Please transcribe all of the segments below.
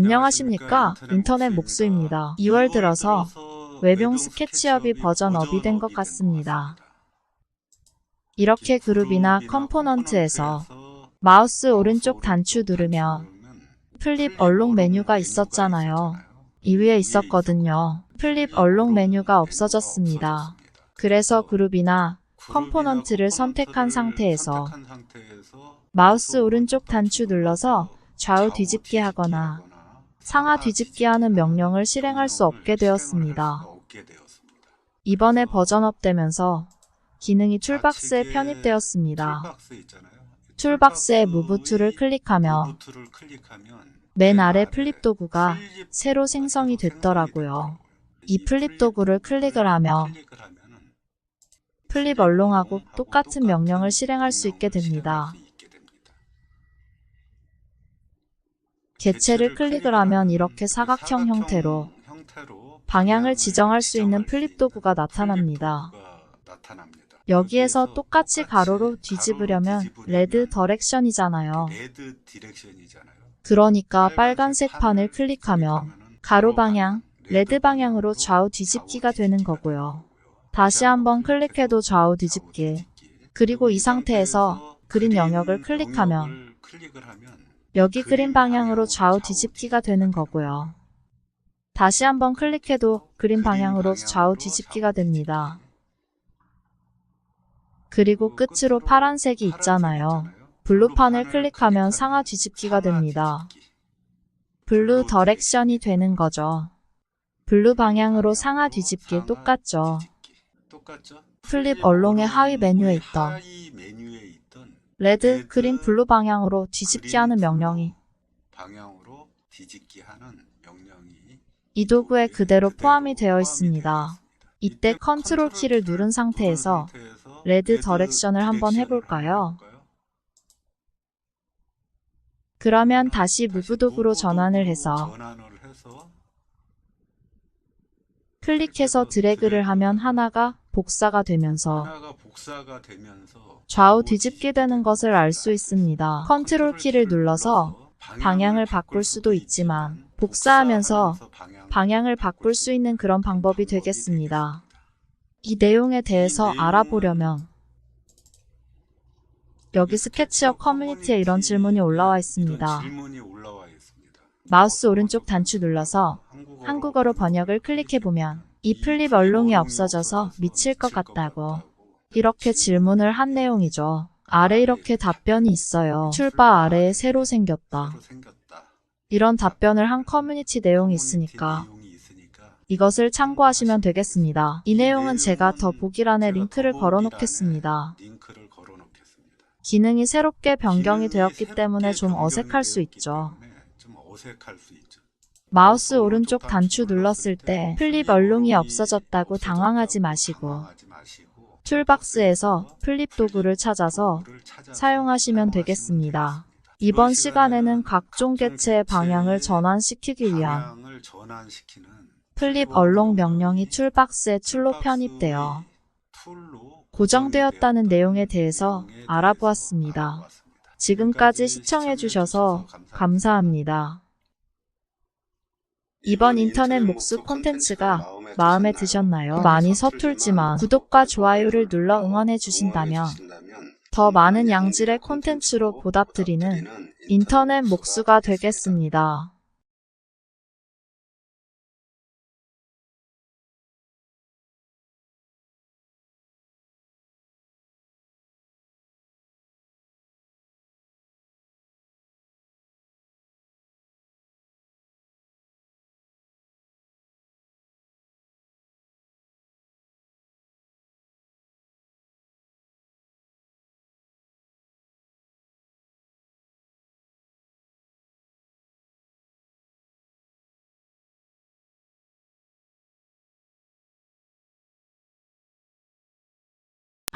안녕하십니까 인터넷 목수입니다. 2월 들어서 외병 스케치업이 버전 업이 된 것 같습니다. 이렇게 그룹이나 컴포넌트에서 마우스 오른쪽 단추 누르면 플립 얼록 메뉴가 있었잖아요. 이 위에 있었거든요. 플립 얼록 메뉴가 없어졌습니다. 그래서 그룹이나 컴포넌트를 선택한 상태에서 마우스 오른쪽 단추 눌러서 좌우 뒤집기 하거나 상하 뒤집기 하는 명령을 실행할 수 없게 되었습니다. 이번에 버전업 되면서 기능이 툴박스에 편입되었습니다. 툴박스의 무브 툴을 클릭하면 맨 아래 플립 도구가 새로 생성이 됐더라고요. 이 플립 도구를 클릭을 하면 플립 얼롱하고 똑같은 명령을 실행할 수 있게 됩니다. 개체를 클릭을 하면 이렇게 사각형 형태로 방향을 지정할 수 있는 플립 도구가 나타납니다. 여기에서 똑같이 가로로 뒤집으려면 레드 더렉션이잖아요. 그러니까 빨간색 판을 클릭하면 가로 방향, 레드 방향으로 좌우 뒤집기가 되는 거고요. 다시 한번 클릭해도 좌우 뒤집기. 그리고 이 상태에서 그린 영역을 클릭하면 하면 여기 그린 방향으로 좌우 뒤집기가 되는 거고요. 다시 한번 클릭해도 그린 방향으로 좌우 뒤집기가 됩니다. 그리고 끝으로 파란색이 있잖아요. 블루판을 클릭하면 상하 뒤집기가 됩니다. 블루 더렉션이 되는 거죠. 블루 방향으로 상하 뒤집기 똑같죠. 플립 얼롱의 하위 메뉴에 있던 하위 메뉴에 있던 레드, 그린, 블루 방향으로 뒤집기 하는 명령이 방향으로 뒤집기 하는 명령이 이 도구에 그대로 포함이 되어 있습니다. 이때 컨트롤 키를 누른 상태에서 레드 더렉션을 한번 해볼까요? 그러면 다시 무브 도구로 전환을 해서 전환을 해서 클릭해서 드래그를 하면 하나가 복사가 되면서 하나가 복사가 되면서 좌우 뒤집게 되는 것을 알 수 있습니다. 컨트롤 키를 눌러서 방향을 바꿀 수도 있지만 복사하면서 방향을 바꿀 수 있는 그런 방법이 되겠습니다. 이 내용에 대해서 알아보려면 여기 스케치업 커뮤니티에 이런 질문이 올라와 있습니다. 마우스 오른쪽 단추 눌러서 한국어로 번역을 클릭해보면 이 플립 얼롱이 없어져서 미칠 것 같다고 이렇게 질문을 한 내용이죠. 아래 이렇게 답변이 있어요. 출바 아래에 새로 생겼다. 이런 답변을 한 커뮤니티 내용이 있으니까 이것을 참고하시면 되겠습니다. 이 내용은 제가 더 보기란에 제가 링크를 더보기란에 걸어 놓겠습니다. 링크를 걸어 놓겠습니다. 기능이 새롭게 변경이 되었기 때문에 좀 어색할 수 있죠. 어색할 수 있죠. 마우스 오른쪽 단추 눌렀을 때 플립 얼롱이 없어졌다고 당황하지 마시고 툴박스에서 플립 도구를 찾아서 사용하시면 되겠습니다. 이번 시간에는 각종 개체의 방향을 전환시키기 위한 플립 얼롱 명령이 툴박스에 툴로 편입되어 고정되었다는 내용에 대해서 알아보았습니다. 지금까지 시청해주셔서 감사합니다. 이번 인터넷 목수 콘텐츠가 마음에 드셨나요? 많이 서툴지만 구독과 좋아요를 눌러 응원해 주신다면 더 많은 양질의 콘텐츠로 보답드리는 인터넷 목수가 되겠습니다.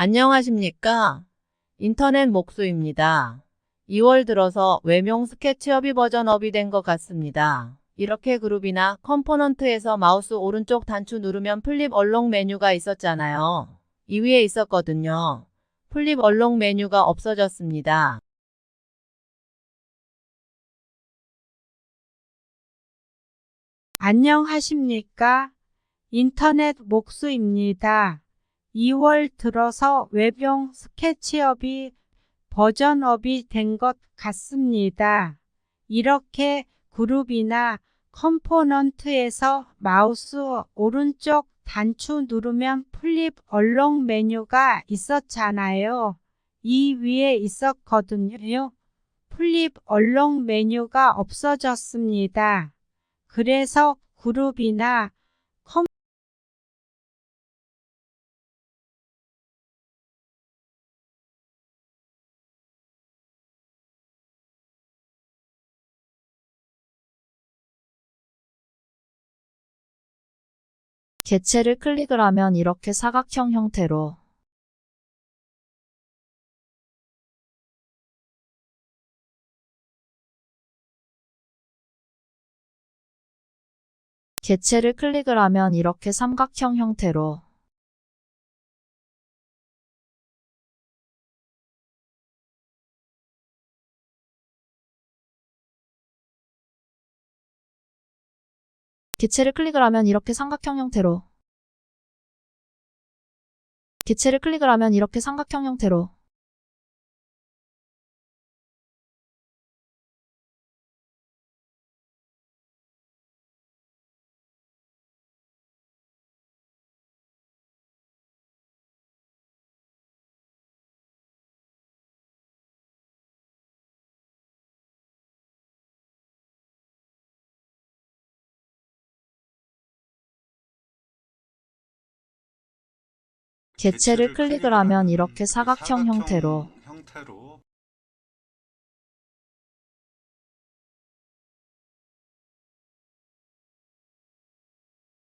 안녕하십니까? 인터넷 목수입니다. 2월 들어서 외명 스케치업이 버전업이 된 것 같습니다. 이렇게 그룹이나 컴포넌트에서 마우스 오른쪽 단추 누르면 플립 얼록 메뉴가 있었잖아요. 이 위에 있었거든요. 플립 얼록 메뉴가 없어졌습니다. 안녕하십니까? 인터넷 목수입니다. 2월 들어서 외병 스케치업이 버전업이 된 것 같습니다. 이렇게 그룹이나 컴포넌트에서 마우스 오른쪽 단추 누르면 플립 얼롱 메뉴가 있었잖아요. 이 위에 있었거든요. 플립 얼롱 메뉴가 없어졌습니다. 그래서 그룹이나 개체를 클릭을 하면 이렇게 사각형 형태로. 개체를 클릭을 하면 이렇게 삼각형 형태로 개체를 클릭을 하면 이렇게 삼각형 형태로. 개체를 클릭을 하면 이렇게 삼각형 형태로 개체를 클릭을 하면 이렇게 사각형 형태로